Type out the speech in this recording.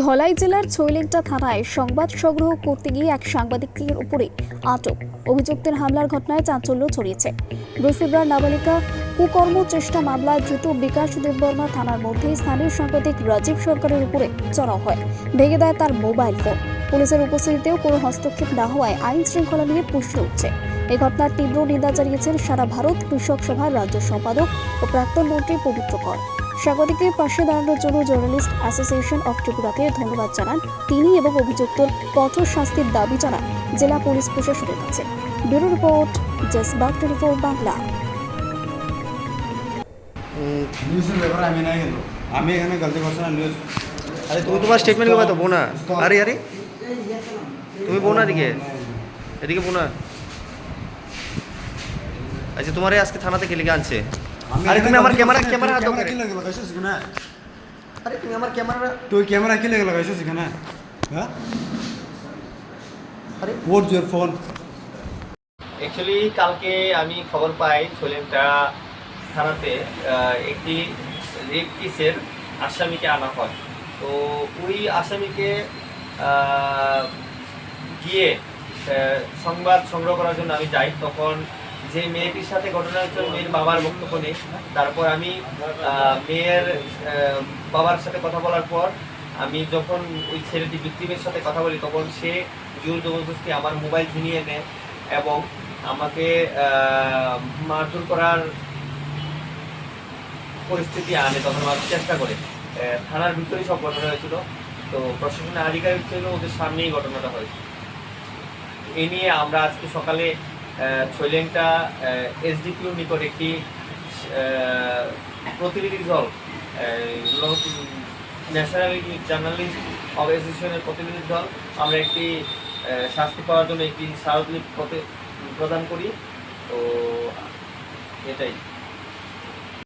ধলাই জেলার ছৈলেকটা থানায় সংবাদ সংগ্রহ করতে গিয়ে এক সাংবাদিকের উপরে আটক। অভিযুক্তের হামলার ঘটনায় চাঞ্চল্য ছড়িয়েছে। বৃহস্পতিবার নাবালিকা কুকর্ম চেষ্টা মামলায় দ্রুত বিকাশ দেববর্মা থানার মধ্যে স্থানীয় সাংবাদিক রাজীব সরকারের উপরে চড়াও হয়। ভেঙে দেয় তার মোবাইল ফোন। পুলিশের উপস্থিতিতেও কোনো হস্তক্ষেপ না হওয়ায় আইন শৃঙ্খলা নিয়ে প্রশ্ন উঠছে। এই ঘটনার তীব্র নিন্দা জানিয়েছেন সারা ভারত কৃষক সভার রাজ্য সম্পাদক ও প্রাক্তন মন্ত্রী পবিত্র কর। সাংবাদিকদের পাশে দাঁড়ানোর জন্য জার্নালিস্ট অ্যাসোসিয়েশন অফ ত্রিপুরাকে ধন্যবাদ জানান। তিনি এবং অভিযুক্তর কঠোর শাস্তির দাবি জানান জেলা পুলিশ প্রশাসনের কাছে। ব্যুরো রিপোর্ট জসবাগ টোয়েন্টি ফোর বাংলা নিউজের ব্যাপারে আমি নাই কিন্তু। আমি এখানে গলতি করছি না নিউজ আরে তুমি তোমার স্টেটমেন্ট করবে তো বোনা। আরে আরে। তুমি বোনা এদিকে। এদিকে বোনা। আচ্ছা তোমার আজকে থানাতে কে লিখে আনছে? আরে তুমি আমার ক্যামেরা ক্যামেরা হাত কি লাগে লাগাইছিস এখানে? আরে তুমি আমার ক্যামেরা তুই ক্যামেরা কি লাগে লাগাইছিস এখানে? হ্যাঁ? আরে। ইওর ফোন অ্যাকচুয়ালি কালকে আমি খবর পাই ছলেমটা থানাতে একটি রেপ কেসের আসামিকে আনা হয়। তো ওই আসামিকে গিয়ে সংবাদ সংগ্রহ করার জন্য আমি যাই। তখন যে মেয়েটির সাথে ঘটনা হচ্ছে মেয়ের বাবার বক্তব্য নেই। তারপর আমি মেয়ের বাবার সাথে কথা বলার পর আমি যখন ওই ছেলেটি ভিক্টিমের সাথে কথা বলি, তখন সে জোর জবরদস্তি আমার মোবাইল ছিনিয়ে নেয় এবং আমাকে মারধর করার পরিস্থিতি আনে, তখন আমার চেষ্টা করে। থানার ভিতরেই সব ঘটনা হয়েছিল। তো প্রশাসনের আধিকারিক ছিল, ওদের সামনেই ঘটনাটা হয়েছে। এই নিয়ে আমরা আজকে সকালে ছৈলেংটা এসডিপিও নিকট একটি প্রতিনিধি দল ন্যাশনাল জার্নালিস্ট অর্গানাইজেশনের প্রতিনিধি দল। আমরা একটি শাস্তি পাওয়ার জন্য একটি স্মারকলিপি প্রদান করি। তো, এটাই।